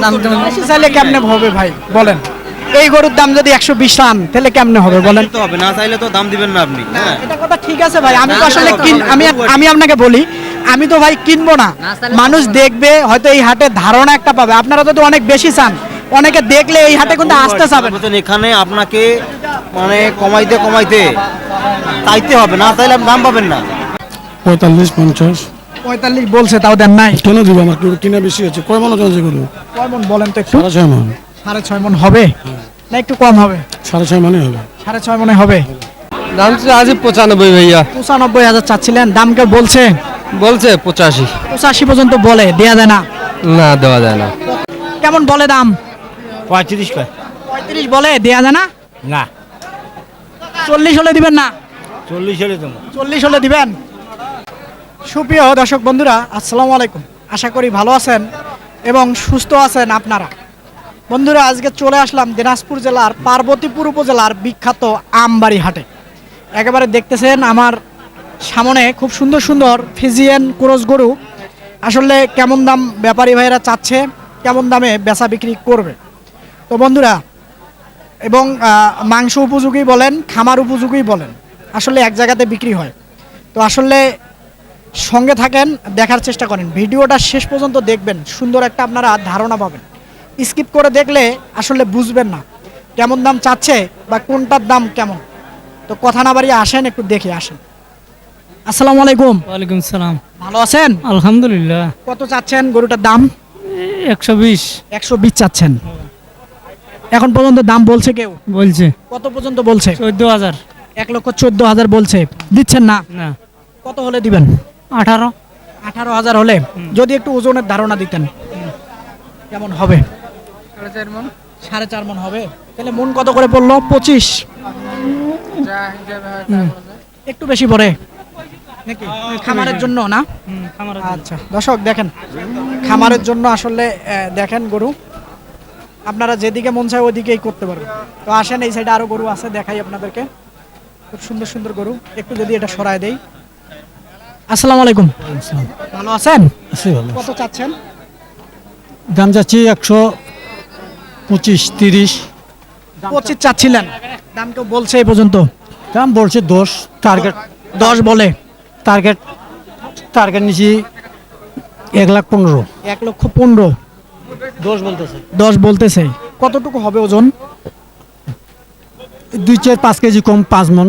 কেমন বেশি। চাইলে কেমনে হবে ভাই? বলেন। এই গরুর দাম যদি একশো বিশ রান তাহলে কেমনে হবে? বলেন। তো হবে না চাইলে তো দাম দিবেন না আপনি। হ্যাঁ। এটা কথা ঠিক আছে ভাই। আমি তো আসলে কিন আমি আমি আপনাকে বলি আমি তো ভাই কিনবো না। মানুষ দেখবে হয়তো এই হাটে ধারণা একটা পাবে। আপনারা যদি অনেক বেশি চান। অনেকে দেখলে এই হাটে কিন্তু আসতে চাবেন এখানে আপনাকে মানে কমাইতে কমাইতে চাইতে হবে। না চাইলে দাম পাবেন না। পঁয়তাল্লিশ পঞ্চাশ। পঁয়তাল্লিশ বলছে তাও দেন নাই। কেন দিব আমার? গরু কিনা বেশি আছে কয় মনে চলছে গরু? কয় মন বলেন তো একটু? সাড়ে ছয় মন। সাড়ে ছয় মন হবে? না একটু কম হবে। সাড়ে ছয় মানে হবে। সাড়ে ছয় মনে হবে? দাম তো আজ পঁচানব্বই ভাইয়া। পঁচানব্বই হাজার চাচ্ছিলেন দাম কেউ বলছে? বলছে পঁচাশি। পঁচাশি পর্যন্ত বলে দেয়া যায় না। না দেওয়া যায় না। কেমন বলে দাম? পঁয়ত্রিশ কয়। পঁয়ত্রিশ বলে দেয়া যায় না? না। চল্লিশ হলে দিবেন না? চল্লিশ হলে তোমার চল্লিশ হলে দিবেন? সুপ্রিয় দর্শক বন্ধুরা, আসসালামু আলাইকুম। আশা করি ভালো আছেন এবং সুস্থ আছেন আপনারা। বন্ধুরা, আজকে চলে আসলাম দিনাজপুর জেলার পার্বতীপুর উপজেলার বিখ্যাত আমবাড়ি হাটে। একেবারে দেখতেছেন আমার সামনে খুব সুন্দর সুন্দর ফিজিয়ান ক্রস গরু। আসলে কেমন দাম ব্যাপারী ভাইয়েরা চাচ্ছে, কেমন দামে বেচা বিক্রি করবে? তো বন্ধুরা, এবং মাংস উপযোগী বলেন, খামার উপযোগী বলেন, আসলে এক জায়গাতে বিক্রি হয়। তো আসলে সঙ্গে থাকেন দেখার চেষ্টা করেন। ভিডিওটা শেষ পর্যন্ত দেখবেন সুন্দর একটা আপনারা ধারণা পাবেন। স্কিপ করে দেখলে আসলে বুঝবেন না কেমন দাম চাচ্ছে বা কোনটার দাম কেমন। তো কথা না বাড়িয়ে আসেন একটু দেখে আসেন। আসসালামু আলাইকুম। ওয়ালাইকুম সালাম। ভালো আছেন? আলহামদুলিল্লাহ। কত চাচ্ছেন গরুটার দাম? একশো বিশ। একশো বিশ চাচ্ছেন। এখন পর্যন্ত দাম বলছে কেউ? বলছে। কত পর্যন্ত বলছে? চোদ্দ হাজার। এক লক্ষ চোদ্দ হাজার বলছে। দিচ্ছেন না? না। কত হলে দিবেন? আঠারো। আঠারো হাজার হলে যদি একটু ওজনের ধারণা দিতেন কেমন হবে? সাড়ে চার মন। হবে। তাহলে মন কত করে পড়ল? পঁচিশ। হুম। একটু বেশি পড়ে? নাকি? খামারের জন্য না? আচ্ছা দর্শক দেখেন। খামারের জন্য আসলে দেখেন গরু। আপনারা যেদিকে মন চায় ওদিকেই করতে পারবেন। তো আসেন এই সাইডে আরও গরু আছে দেখাই আপনাদেরকে। খুব সুন্দর সুন্দর গরু। একটু যদি এটা সরায় দেই। আসসালামু আলাইকুম। ভালো আছেন? আছে ভালো কত চাচ্ছেন? দাম যাচ্ছি একশো পঁচিশ তিরিশ। পঁচিশ চাচ্ছিলেন। দাম কেউ বলছে এই পর্যন্ত। দাম বলছে দশ টার্গেট দশ বলে। টার্গেট টার্গেট নিচ্ছি এক লাখ পনেরো। এক লক্ষ পনেরো। দশ বলতেছে। দশ বলতেছে। কতটুকু হবে ওজন? দুই চার পাঁচ কেজি কম পাঁচ মন।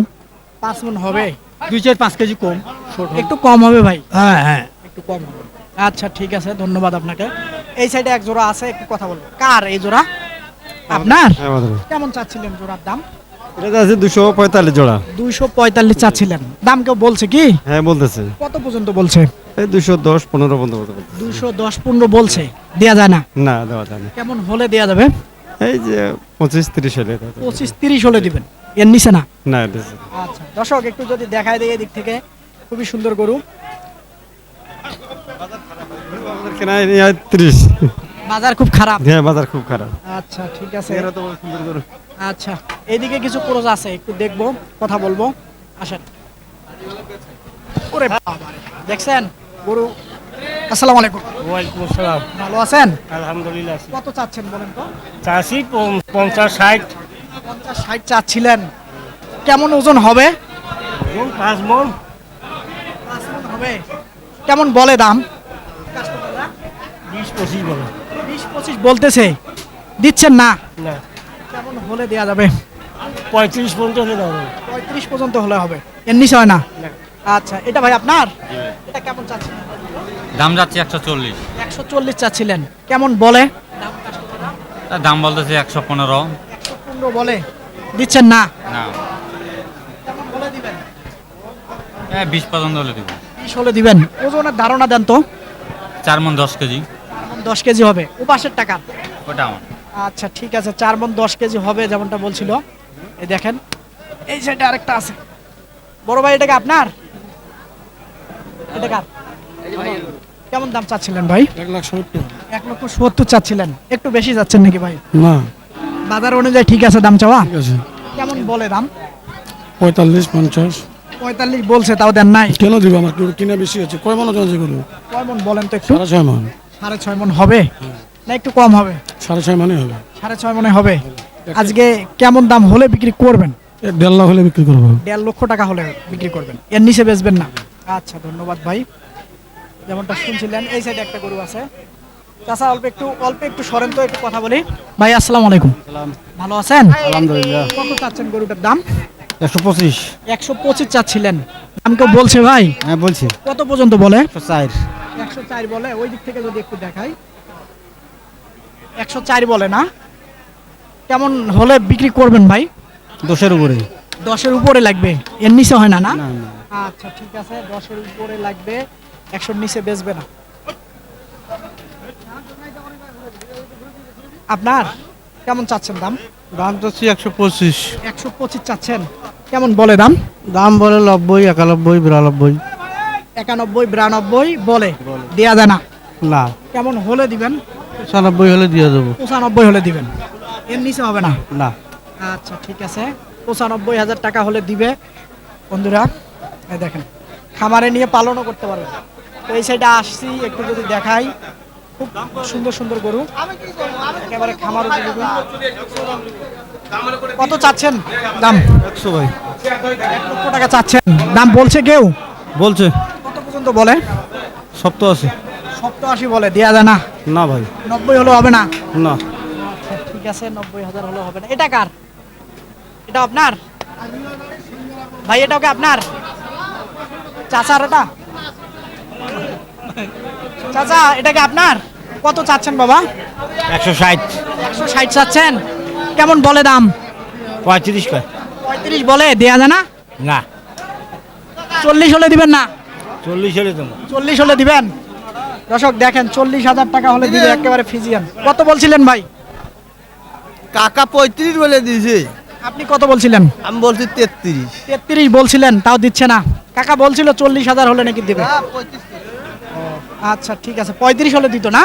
পাঁচ মন হবে। দুই চার পাঁচ কেজি কম। একটু কম হবে ভাই। হ্যাঁ হ্যাঁ। একটু কম হবে। আচ্ছা ঠিক আছে ধন্যবাদ আপনাকে। এই সাইডে এক জোড়া আছে একটু কথা বলব। কার এই জোড়া? আপনার? কেমন চাচ্ছিলেন জোড়ার দাম? এটা আছে দুশো পঁয়তাল্লিশ জোড়া। দুইশো পঁয়তাল্লিশ চাচ্ছিলেন। দাম কেউ বলছে কি? হ্যাঁ বলতেছে। কত পর্যন্ত বলছে? এই দুশো দশ পনেরো পর্যন্ত বলতে বলতে দুইশো দশ পনেরো বলছে। দেয়া যায় না? না দেওয়া যায় না। কেমন হলে দেয়া যাবে? এই যে পঁচিশ তিরিশ হলে পঁচিশ তিরিশ হলে দিবেন। এর নিচে না? না আচ্ছা দর্শক একটু যদি দেখায় দেয় এদিক থেকে খুবই সুন্দর গরু। কেনা তিরিশ। বাজার খুব খারাপ। হ্যাঁ বাজার খুব খারাপ। আচ্ছা ঠিক আছে। এরা তো সুন্দর গরু। আচ্ছা এইদিকে কিছু ক্রোজ আছে একটু দেখব কথা বলব। আসেন। ওরে বাবা দেখছেন? গরু আসসালামু আলাইকুম। ওয়ালাইকুম আসসালাম। ভালো আছেন? আলহামদুলিল্লাহ কত চাচ্ছেন বলেন তো? চাষি পঞ্চাশ ষাট। পঞ্চাশ ষাট চাচ্ছিলেন। কেমন ওজন হবে? মন পাঁচ মন। পাঁচ মণ হবে। কেমন বলে দাম? বিশ পঁচিশ বলে। বিশ পঁচিশ বলতেছে। দিচ্ছেন না? না। কেমন হলে দেয়া যাবে? পঁয়ত্রিশ পর্যন্ত হলে দাও পঁয়ত্রিশ পর্যন্ত হলে হবে। এর নিচে হয় না? আচ্ছা এটা ভাই আপনার? এটা কেমন চাচ্ছিলেন দাম যাচ্ছে একশো চল্লিশ। একশো চল্লিশ চাচ্ছিলেন। কেমন বলে? দাম বলতেছে একশো পনেরো। একশো পনেরো বলে। দিচ্ছেন না? না। বলে দিবেন? হ্যাঁ বিশ পর্যন্ত হলে দিব। বিশ হলে দিবেন। ওজনের ধারণা দেন তো। চার মন দশ কেজি। দশ কেজি হবে। উপাসের টাকা? ওটা আমার। আচ্ছা ঠিক আছে। চার মন দশ কেজি হবে যেমনটা বলছিল। এই দেখেন। এই সাইডে আরেকটা আছে। বড় ভাই এটাকে আপনার? এটা কার? কেমন দাম চাচ্ছিলেন ভাই? এক লাখ সত্তর। এক লক্ষ সত্তর চাচ্ছিলেন। একটু বেশি যাচ্ছেন নাকি ভাই? না। বাজার অনুযায়ী ঠিক আছে দাম চাওয়া? ঠিক আছে। কেমন বলে দাম? পঁয়তাল্লিশ পঞ্চাশ। পঁয়তাল্লিশ বলছে তাও দেন নাই। কেন দিব? আমার গরু কিনা বেশি আছে কয় মনে চলছে গরু? কয় মন বলেন তো একটু। সাড়ে ছয় মন। সাড়ে ছয় মন হবে? না একটু কম হবে। সাড়ে ছয় মানে হবে। সাড়ে ছয় মনে হবে। আজকে কেমন দাম হলে বিক্রি করবেন? দেড় লাখ হলে বিক্রি করব। দেড় লক্ষ টাকা হলে বিক্রি করবেন। এর নিচে বেচবেন না। আচ্ছা ধন্যবাদ ভাই। যেমনটা শুনছিলেন এই সাইডে একটা গরু আছে। চাচা অল্প একটু অল্প একটু সরেন তো একটু কথা বলি। ভাই আসসালামু আলাইকুম। ভালো আছেন? আলহামদুলিল্লাহ। কত চাচ্ছেন গরুটার দাম? একশো পঁচিশ। একশো পঁচিশ চাচ্ছিলেন। কেউ বলছে ভাই? হ্যাঁ বলছি। কত পর্যন্ত বলে? একশো চার। একশো চার বলে ওই দিক থেকে যদি একটু দেখাই। একশো চার বলে না? কেমন হলে বিক্রি করবেন ভাই? দশের উপরে। দশের উপরে লাগবে। এর নিচে হয় না না? না না। আচ্ছা ঠিক আছে দশের উপরে লাগবে। একশোর নিচে বেচবে না। আপনার কেমন চাচ্ছেন দাম? দাম চাচ্ছি একশো পঁচিশ। একশো পঁচিশ চাচ্ছেন। কেমন বলে দাম? দাম বলে নব্বই একানব্বই বিরানব্বই। একানব্বই বিরানব্বই বলে। দেয়া যায় না। না। কেমন হলে দিবেন? পঁচানব্বই হলে দিয়ে দেবো। পঁচানব্বই হলে দিবেন। এর নিচে হবে না? না। আচ্ছা ঠিক আছে। পঁচানব্বই হাজার টাকা হলে দিবে। বন্ধুরা দেখেন খামারে নিয়ে পালনও করতে পারবে। তো এই সাইডে আসছি একটু যদি দেখাই। খুব সুন্দর সুন্দর গরু। একেবারে খামার। কত চাচ্ছেন? দাম? একশো ভাই। এক লক্ষ টাকা চাচ্ছেন। দাম বলছে কেউ? বলছে। কত পর্যন্ত বলে? সপ্তাহ আছে সপ্তাশি বলে। দেওয়া যায় না? না ভাই। নব্বই হলে হবে না? না। ঠিক আছে নব্বই হাজার হলে হবে না। এটা কার? এটা আপনার? ভাই এটা কি আপনার? চাচার এটা চাচা এটা কি আপনার? কত চাচ্ছেন বাবা? একশো ষাট। একশো ষাট চাচ্ছেন? কেমন বলে দাম? পঁয়ত্রিশ পঁয়ত্রিশ বলে দেয়া যায় না? না। চল্লিশ হলে দিবেন না? চল্লিশ হলে দেবো। চল্লিশ হলে দিবেন? দর্শক দেখেন চল্লিশ হাজার টাকা হলে দিবে একেবারে ফিজিয়ান। কত বলছিলেন ভাই? কাকা পঁয়ত্রিশ বলে দিয়েছে। আপনি কত বলছিলেন? আমি বলছি তেত্রিশ। তেত্রিশ বলছিলেন তাও দিচ্ছে না। কাকা বলছিল চল্লিশ হাজার হলে নাকি দেবে। আচ্ছা ঠিক আছে। পঁয়ত্রিশ হলে দিত না?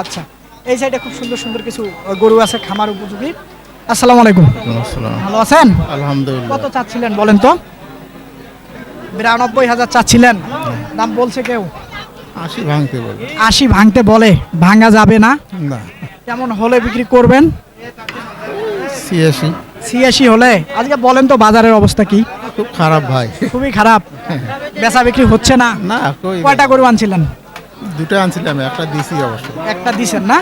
আচ্ছা। এই সাইডে খুব সুন্দর সুন্দর কিছু গরু আছে খামার উপযোগী। আসসালামু আলাইকুম। ভালো আছেন? আলহামদুলিল্লাহ। কত চাচ্ছিলেন বলেন তো? বিরানব্বই হাজার চাচ্ছিলেন। দাম বলছে কেউ? আশি ভাঙতে বলে। আশি ভাঙতে বলে। ভাঙা যাবে না? না। কেমন হলে বিক্রি করবেন? ছিয়াশি। ছিয়াশি হলে? আজকে বলেন তো বাজারের অবস্থা কি? খুব খারাপ ভাই। খুবই খারাপ। বেচা বিক্রি হচ্ছে না? না কয়টা গরু আনছিলেন? দুটো আনছিলাম একটা দিছি অবশ্য। একটা দিছেন না?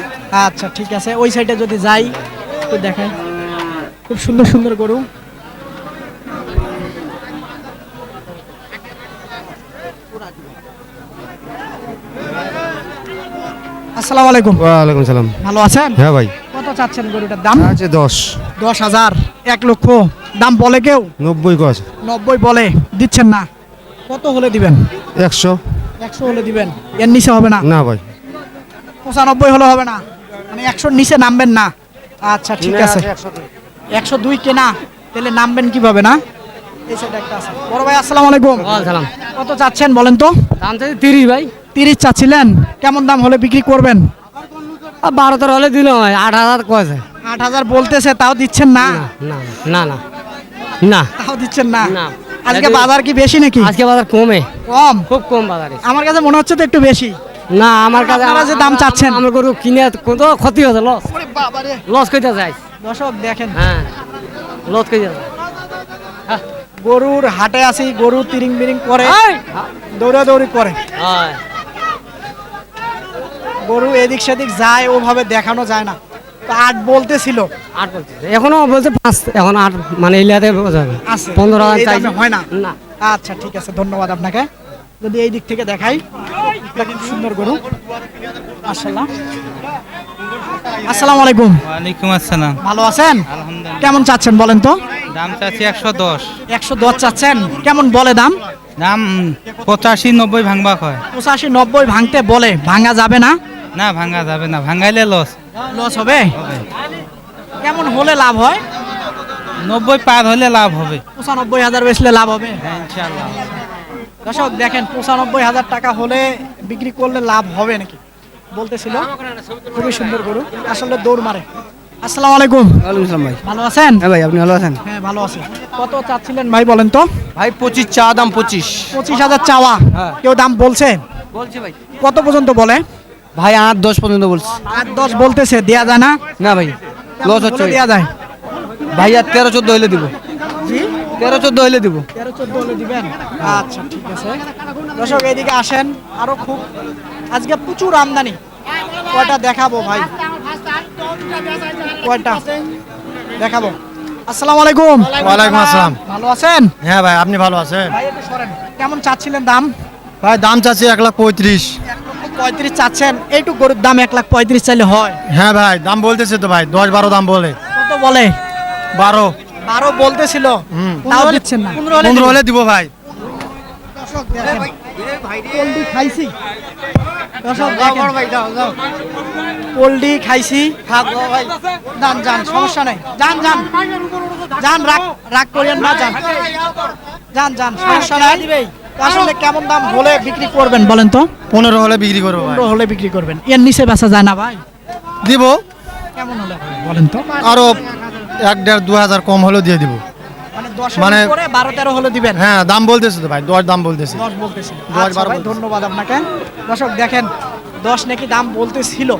আচ্ছা ঠিক আছে। ওই সাইডে যদি যাই একটু দেখাই খুব সুন্দর সুন্দর গরু। আসসালামু আলাইকুম। ওয়ালাইকুম সালাম। ভালো আছেন? হ্যাঁ ভাই। কত চাচ্ছেন গরুটার দাম? আছে দশ। দশ হাজার এক লক্ষ। দাম বলে কেউ? নব্বই গজ নব্বই বলে দিচ্ছেন না। কত হলে দিবেন? একশো। একশো হলে দিবেন এর নিচে হবে না? না ভাই। পঁচানব্বই হলে হবে না? মানে একশোর নিচে নামবেন না? আচ্ছা ঠিক আছে। একশো দুই। কেনা তাহলে নামবেন কীভাবে না? এই সাইডে একটা আছে। বড় ভাই আসসালামু আলাইকুম। সালাম। কত চাচ্ছেন বলেন তো? দাম তিরিশ ভাই। তিরিশ চাচ্ছিলেন কেমন দাম হলে বিক্রি করবেন? বারো তেরো হলে দিল ভাই আট হাজার কয়েছে। আট হাজার বলতেছে তাও দিচ্ছেন না না না না না। তাও দিচ্ছেন না? না। আজকে বাজার কি বেশি নাকি? আজকে বাজার কমে। কম? খুব কম বাজারে আমার কাছে মনে হচ্ছে তো একটু বেশি। না আমার কাছে আপনারা যে দাম চাচ্ছেন। আমার গরু কিনে কত ক্ষতি হয়েছে লস লস কইতে যাই দর্শক দেখেন। হ্যাঁ লস কইতে যায় গরুর হাটে আসি গরু তিরিং বিরিং করে দৌড়াদৌড়ি করে। হয়। গরু এদিক সেদিক যায় ওভাবে দেখানো যায় না। আট বলতেছিল। আট বলছে এখনও বলছে পাঁচ এখন আট মানে ইলিয়াতে যাবে পনেরো হাজার হয় না? না। আচ্ছা ঠিক আছে ধন্যবাদ আপনাকে। যদি এই দিক থেকে দেখাই খুব সুন্দর গরু। মাশাআল্লাহ। আসসালামু আলাইকুম। ওয়ালাইকুম আসসালাম। ভালো আছেন? আলহামদুলিল্লাহ। কেমন চাচ্ছেন বলেন তো? দাম চাচ্ছি একশো দশ। একশো দশ চাচ্ছেন। কেমন বলে দাম? দাম পঁচাশি নব্বই ভাঙবা হয়। পঁচাশি নব্বই ভাঙতে বলে। ভাঙা যাবে না? না ভাঙা যাবে না। ভাঙাইলে লস লস হবে? কেমন হলে লাভ হয়? নব্বই পার হলে লাভ হবে। পঁচানব্বই হাজার বেচলে লাভ হবে? হ্যাঁ ইনশাল্লাহ দর্শক দেখেন পঁচানব্বই হাজার টাকা হলে বিক্রি করলে লাভ হবে নাকি? বলতেছিল খুবই সুন্দর গরু আসলে দৌড় মারে। আসসালামু আলাইকুম। ওয়ালাইকুম ভাই। ভালো আছেন? হ্যাঁ ভাই আপনি ভালো আছেন? হ্যাঁ ভালো আছি। কত চাচ্ছিলেন ভাই বলেন তো? ভাই পঁচিশ চা দাম পঁচিশ। পঁচিশ হাজার চাওয়া। কেউ দাম বলছে? বলছি ভাই। কত পর্যন্ত বলে? ভাই আট দশ পর্যন্ত বলছি। আট দশ বলতেছে দেয়া যায় না? না ভাই লস হচ্ছে। দেয়া যায়? ভাই আর তেরো চোদ্দ হইলে দিব। তেরো চোদ্দ হইলে দিব। তেরো চোদ্দ হলে দিবেন? আচ্ছা ঠিক আছে। দর্শক এইদিকে আসেন। আরও খুব আজকে প্রচুর আমদানি। কয়টা দেখাবো ভাই? কয়টা? দেখাবো। আসসালামু আলাইকুম। ওয়ালাইকুম আসসালাম। ভালো আছেন? হ্যাঁ ভাই আপনি ভালো আছেন? ভাই একটু সরেন। কেমন চাচ্ছিলেন দাম? ভাই দাম চাচ্ছি এক লাখ পঁয়ত্রিশ। পঁয়ত্রিশ চাচ্ছেন এইটুক গরুর দাম এক লাখ পঁয়ত্রিশ চাইলে হয়। হ্যাঁ ভাই দাম বলতেছে তো ভাই দশ বারো দাম বলে। কত বলে? বারো। বারো বলতেছিল। তাও দিচ্ছেন না। পনেরো হলে দিব ভাই। দর্শক দেখেন খাইছি। দর্শক দেখেন। খাইছি। যান যান সমস্যা নাই। যান যান। যান রাগ রাগ করিয়েন না যান। যান যান সমস্যা নাই। আসলে কেমন দাম হলে বিক্রি করবেন বলেন তো? পনেরো হলে বিক্রি করব ভাই। পনেরো হলে বিক্রি করবেন। এর নিচে বেচা যায় না ভাই? দিব। কেমন হলে বলেন তো? আরও এক দেড় দু হাজার কম হলেও দিয়ে দিব। মানে মানে- মানে বারো তেরো হলে দিবেন? হ্যাঁ দাম বলতেছে তো ভাই দশ দাম বলতেছে। দশ বলতেছিল দশ, আচ্ছা বারো ভাই, বলতেছিল। ধন্যবাদ আপনাকে। দর্শক দেখেন দশ নাকি দাম বলতেছিল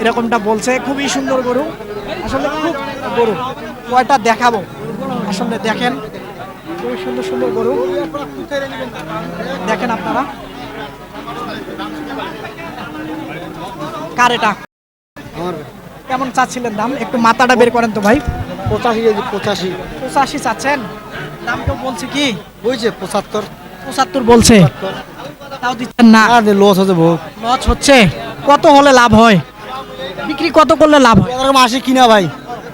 এরকমটা বলছে। খুবই সুন্দর গরু। আসলে খুব গরু। কয়টা দেখাবো? আসলে দেখেন খুবই সুন্দর সুন্দর গরু। দেখেন আপনারা। কার এটা? কেমন চাচ্ছিলেন দাম? একটু মাথাটা বের করেন তো ভাই। পঁচাশি কেজি পঁচাশি। পঁচাশি চাচ্ছেন? দাম কেউ বলছে কি? পঁচাত্তর। পঁচাত্তর বলছে। তাও দিচ্ছেন না। আর লস হচ্ছে লস হচ্ছে। কত হলে লাভ হয়? বিক্রি কত করলে লাভ হয়? এরকম আশি কিনা ভাই।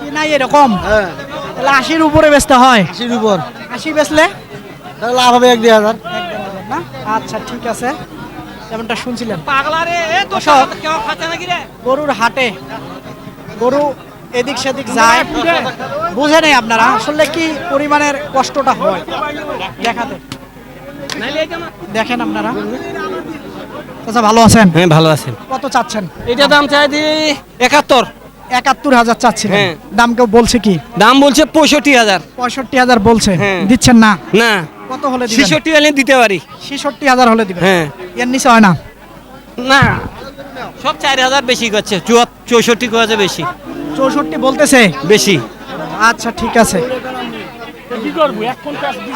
কি নাই এরকম। হ্যাঁ। তাহলে আশির উপরে বেচতে হয়। আশির উপর। আশি বেচলে? তাহলে লাভ হবে এক দেড় হাজার। না? আচ্ছা ঠিক আছে। যেমনটা শুনছিলেন গরুর হাটে গরু এদিক সেদিক যায়। বুঝে নেই আপনারা। আসলে কি পরিমাণের কষ্টটা হয়? দেখাতে। দেখেন আপনারা। আচ্ছা ভালো আছেন? হ্যাঁ ভালো আছেন। কত চাচ্ছেন? এটা দাম চাই দি একাত্তর। একাত্তর হাজার চাচ্ছিলেন। হ্যাঁ। দাম কেউ বলছে কি? দাম বলছে পঁয়ষট্টি হাজার। পঁয়ষট্টি হাজার বলছে। হ্যাঁ। দিচ্ছেন না? না। কত হলে দিবেন? ছেষট্টি হলে দিতে পারি। ছেষট্টি হাজার হলে দিবেন। হ্যাঁ। এর নিচে হয় না? না। সব চার হাজার বেশি করছে। চৌষট্টি করছে বেশি। চৌষট্টি বলতেছে? বেশি। আচ্ছা ঠিক আছে।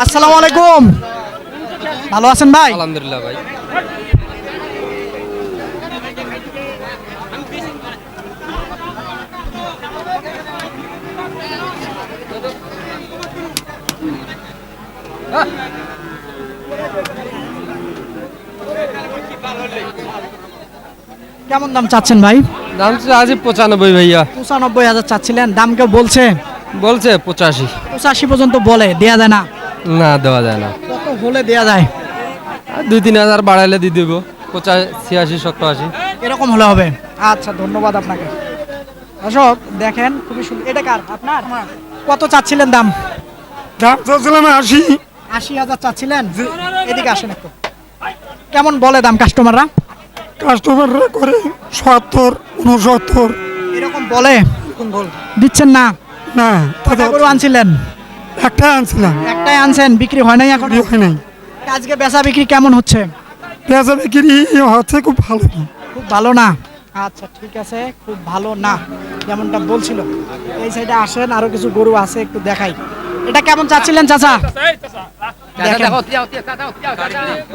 আসসালামু আলাইকুম। ভালো আছেন ভাই? আলহামদুলিল্লাহ ভাই। কেমন দাম চাচ্ছেন ভাই? দাম আজ পঁচানব্বই ভাইয়া। পঁচানব্বই হাজার চাচ্ছিলেন দাম কেউ বলছে? বলছে পঁচাশি। পঁচাশি পর্যন্ত বলে দেয়া যায় না? না দেওয়া যায় না। কত হলে দেয়া যায়? দুই তিন হাজার বাড়াইলে দিয়ে দেবো পঁচাশি ছিয়াশি সত্তর আশি। এরকম হলে হবে। আচ্ছা ধন্যবাদ আপনাকে। অশোক দেখেন খুবই সুন্দর। এটা কার? আপনার? কত চাচ্ছিলেন দাম? দাম চাচ্ছিলাম আশি। আশি হাজার চাচ্ছিলেন? এদিকে আসেন একটু। কেমন বলে দাম কাস্টমাররা কাস্টমাররা করে সত্তর উনসত্তর এরকম বলে? দিচ্ছেন না? না কটা গরু আনছিলেন? একটা আনছিলাম। একটাই আনছেন? বিক্রি হয় নাই এখন? বিক্রি নাই। আজকে বেচা বিক্রি কেমন হচ্ছে? পেঁচা বিক্রি হচ্ছে খুব ভালো খুব ভালো না? আচ্ছা ঠিক আছে খুব ভালো না। যেমনটা বলছিল। এই সাইডে আসেন আরও কিছু গরু আছে একটু দেখাই। এটা কেমন চাচ্ছিলেন চাচা?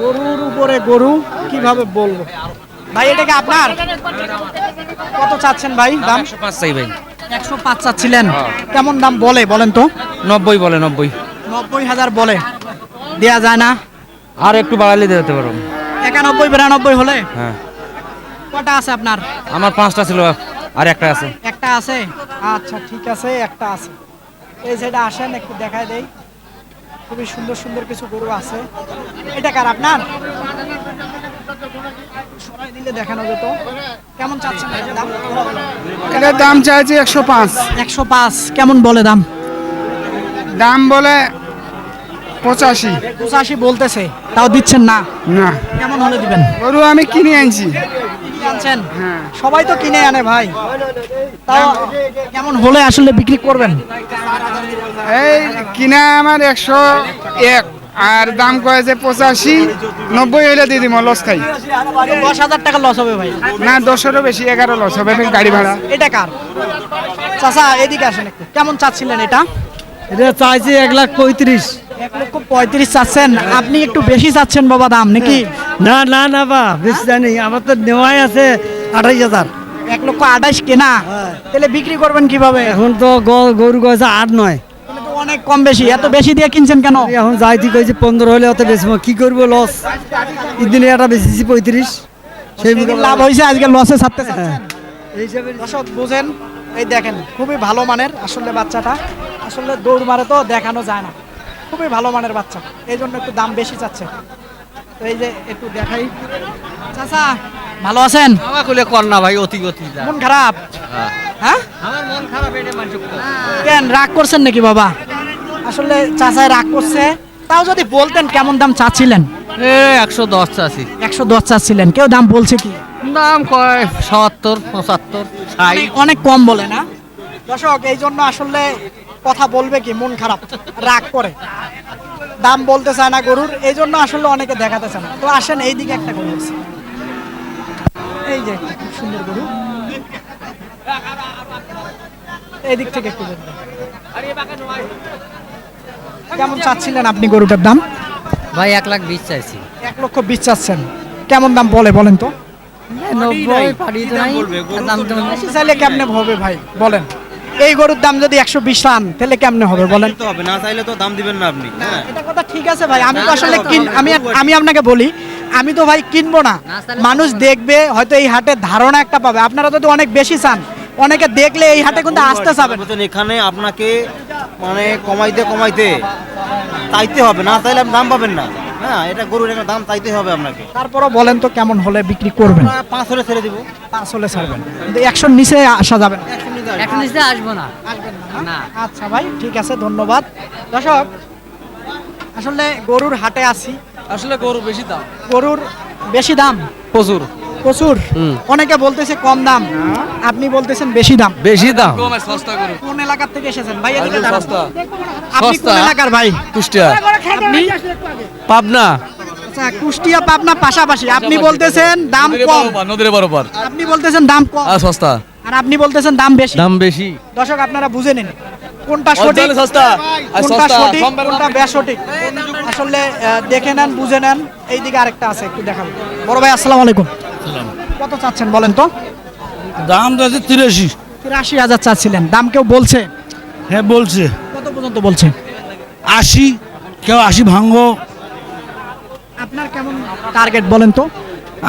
গরুর উপরে গরু কীভাবে বলব? ভাই এটা কি আপনার? কত চাচ্ছেন ভাই দাম? পাঁচ চাই ভাই। একশো পাঁচ চাচ্ছিলেন। কেমন দাম বলে বলেন তো? নব্বই বলে নব্বই। নব্বই হাজার বলে। দেয়া যায় না? আর একটু বাড়ালে দিতে পারো একানব্বই বিরানব্বই হলে? হ্যাঁ। কটা আছে আপনার? আমার পাঁচটা ছিল আর একটা আছে। একটা আছে? আচ্ছা ঠিক আছে একটা আছে। এই সাইডে আসেন একটু দেখায় দেই। খুবই সুন্দর সুন্দর কিছু গরু আছে। এটা কার আপনার? সরাই দিলে দেখানো যেত। কেমন চাচ্ছেন দাম? এটার দাম চাইছি একশো পাঁচ। একশো পাঁচ কেমন বলে দাম? দাম বলে পঁচাশি। পঁচাশি বলতেছে তাও দিচ্ছেন না? না। কেমন হলে দিবেন? গরু আমি কিনে আনছি। আনছেন? সবাই তো কিনে আনে ভাই। তাও কেমন হলে আসলে বিক্রি করবেন? এই কিনা আমার একশো এক আর দাম কয়েছে পঁচাশি নব্বই হইলে দিয়ে দিব লস খাই। দশ হাজার টাকা লস হবে ভাই। না দশেরও বেশি এগারো লস হবে গাড়ি ভাড়া। এটা কার? চাচা এদিকে আসেন একটু। কেমন চাচ্ছিলেন এটা? এটা চাইছি এক লাখ পঁয়ত্রিশ। এক লক্ষ পঁয়ত্রিশ চাচ্ছেন। আপনি একটু বেশি চাচ্ছেন বাবা দাম নাকি? না না না বা বেশি জানি। আমার তো নেওয়াই আছে আঠাইশ হাজার। এক লক্ষ আঠাশ কেনা। তাহলে বিক্রি করবেন কীভাবে? এখন তো গরু গেছে আট নয়। অনেক কম বেশি। এত বেশি দিয়ে কিনছেন কেন? এখন যাইতে কইছি পনেরো হলে অত বেশি কি করব লস দিনে বেশিছি পঁয়ত্রিশ। সেই লাভ হয়েছে আজকে লসে ছাড়তে এই হিসাবে দর্শক বুঝেন এই দেখেন খুবই ভালো মানের আসলে বাচ্চাটা। আসলে দৌড় মারে তো দেখানো যায় না। খুবই ভালো মানের বাচ্চা। এই জন্য একটু দাম বেশি চাচ্ছে। তো এই যে একটু দেখাই। চাচা ভালো আছেন? আমার কর না ভাই অতি গতি মন খারাপ? হ্যাঁ। আমার মন খারাপ এটা মানুষ কেন রাগ করছেন নাকি বাবা? আসলে চাচায় রাগ করছে। তাও যদি বলতেন কেমন দাম চাচ্ছিলেন? এ একশো দশ চাষি একশো দশ চাচ্ছিলেন। কেউ দাম বলছে কি? দাম কয়? সত্তর পঁচাত্তর অনেক- অনেক কম বলে না? দর্শক এই জন্য আসলে কথা বলবে কি? মন খারাপ রাগ করে। দাম বলতে চায় না গরুর এই জন্য আসলে অনেকে দেখাতে চায় না। তো আসেন এই দিকে একটা গরু আছে। এই যে একটা খুব সুন্দর গরু। এই দিক থেকে একটু কেমন চাচ্ছিলেন আপনি গরুটার দাম? ভাই এক লাখ বিশ চাইছি। এক লক্ষ বিশ চাচ্ছেন। কেমন দাম বলে বলেন তো? চাইলে কেমনে হবে ভাই? বলেন। এই গরুর দাম যদি একশো বিশ রান তাহলে কেমনে হবে? বলেন। তো হবে না চাইলে তো দাম দিবেন না আপনি। হ্যাঁ। এটা কথা ঠিক আছে ভাই। আমি আসলে আমি আমি আপনাকে বলি আমি তো ভাই কিনবো না। মানুষ দেখবে হয়তো এই হাটে ধারণা একটা পাবে। আপনারা যদি অনেক বেশি চান অনেকে দেখলে এই হাটে কিন্তু আসতে চাবেন। এখানে আপনাকে মানে কমাইতে কমাইতে চাইতে হবে না চাইলে আপনি দাম পাবেন না। হ্যাঁ এটা গরুর একটা দাম চাইতে হবে আপনাকে। তারপরও বলেন তো কেমন হলে বিক্রি করবেন? পাঁচ হলে ছেড়ে দিব। পাঁচ হলে ছাড়বেন। কিন্তু একশোর নিচে আসা যাবে না। এখন নিচে আসব। না। আসবেন না, না? না। আচ্ছা ভাই ঠিক আছে ধন্যবাদ। দর্শক আসলে গরুর হাটে আছি আসলে গরু বেশি দাম? গরুর বেশি দাম? প্রচুর। প্রচুর? অনেকে বলতেছে কম দাম। আপনি বলতেছেন বেশি দাম। বেশি দাম? কম সস্তা গরু। কোন এলাকার থেকে এসেছেন? ভাই এদিকে সস্তা। আপনি কোন। এলাকার ভাই? কুষ্টিয়া। আপনি? পাবনা। আচ্ছা কুষ্টিয়া পাবনা পাশাপাশি। আপনি বলতেছেন দাম কম। নদীর বরাবর। আপনি বলতেছেন দাম কম। আর সস্তা। আর আপনি বলতেছেন দাম বেশি। দাম বেশি। দর্শক আপনারা বুঝে নিন। কোনটা সঠিক সস্তা। কোনটা সঠিক কোনটা বেসঠিক। আসলে দেখে নেন বুঝে নেন। এইদিকে আরেকটা আছে একটু দেখাবো। বড় ভাই আসসালামু আলাইকুম। কত চাচ্ছেন বলেন তো? দাম তো আছে তিরাশি। তিরাশি হাজার চাচ্ছিলেন। দাম কেউ বলছে? হ্যাঁ বলছে। কত পর্যন্ত বলছে? আশি কেউ আশি ভাঙ্গ আপনার কেমন টার্গেট বলেন তো?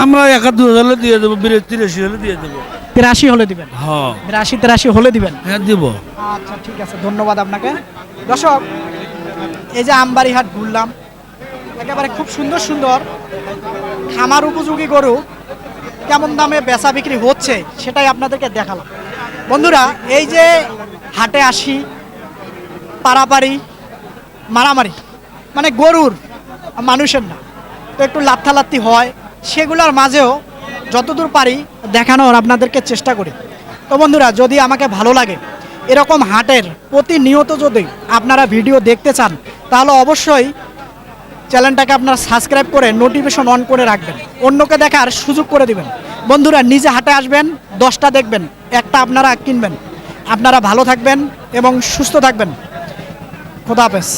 আমরা একাত্তর হলে দিয়ে দেবো তিরাশি হলে দিয়ে দেবো। তিরাশি হলে দিবেন? হ্যাঁ। বিরাশি তিরাশি হলে দিবেন? হ্যাঁ দেবো। আচ্ছা ঠিক আছে ধন্যবাদ আপনাকে। দর্শক এই যে আমবাড়ি হাট ঘুরলাম, একেবারে খুব সুন্দর সুন্দর খামার উপযোগী গরু, কেমন দামে বেচা বিক্রি হচ্ছে সেটাই আপনাদেরকে দেখালাম। বন্ধুরা, এই যে হাটে আসি, পারাপারি, মারামারি মানে গরুর, মানুষের না, তো একটু লাত্থালাত্তি হয়, সেগুলোর মাঝেও যতদূর পারি দেখানোর আপনাদেরকে চেষ্টা করি। তো বন্ধুরা, যদি আমাকে ভালো লাগে এরকম হাটের প্রতিনিয়ত যদি আপনারা ভিডিও দেখতে চান, তাহলে অবশ্যই চ্যানেলটাকে আপনারা সাবস্ক্রাইব করে নোটিফিকেশন অন করে রাখবেন। অন্যকে দেখার সুযোগ করে দিবেন। বন্ধুরা, নিজে হাটে আসবেন, দশটা দেখবেন, একটা আপনারা কিনবেন। আপনারা ভালো থাকবেন এবং সুস্থ থাকবেন। খোদা হাফেজ।